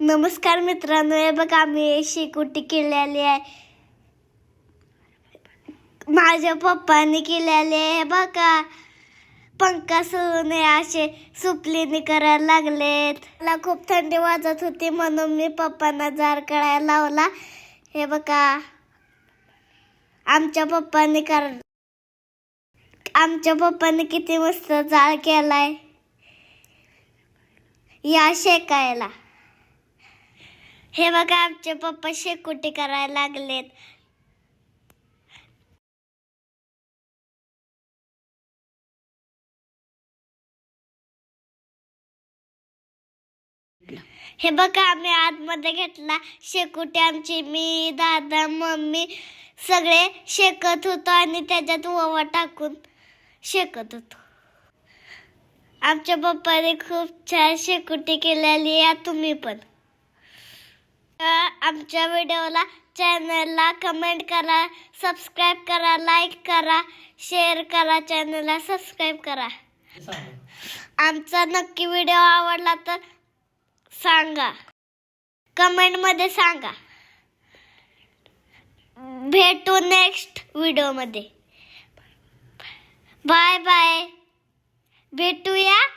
नमस्कार मित्रांनो हे बघा आम्ही शेकोटी केलेली आहे. माझ्या पप्पाने केलेले आहे हे बघा. पंखा सोने असे सुपलीने करायला लागलेत. मला खूप थंडी वाजत होती म्हणून मी पप्पांना जार करायला लावला. हे बघा. आमच्या पप्पाने कर आमच्या पप्पाने किती मस्त जाळ केलाय. या शेकायला. हे बघा आमचे पप्पा शेकोटी करायला लागलेत. हे बघा आम्ही आतमध्ये घेतला शेकोटी. आमची मी दादा मम्मी सगळे शेकत होतो आणि त्याच्यात ओवा टाकून शेकत होतो. आमच्या पप्पाने खूप छान शेकोटी केलेली या तुम्ही पण. आमच्या व्हिडिओला चॅनलला कमेंट करा सबस्क्राईब करा लाईक करा शेअर करा चॅनलला सबस्क्राईब करा. आमचा नक्की व्हिडिओ आवडला तर सांगा. कमेंटमध्ये सांगा. भेटू नेक्स्ट व्हिडिओमध्ये. Bye bye. भेटूया.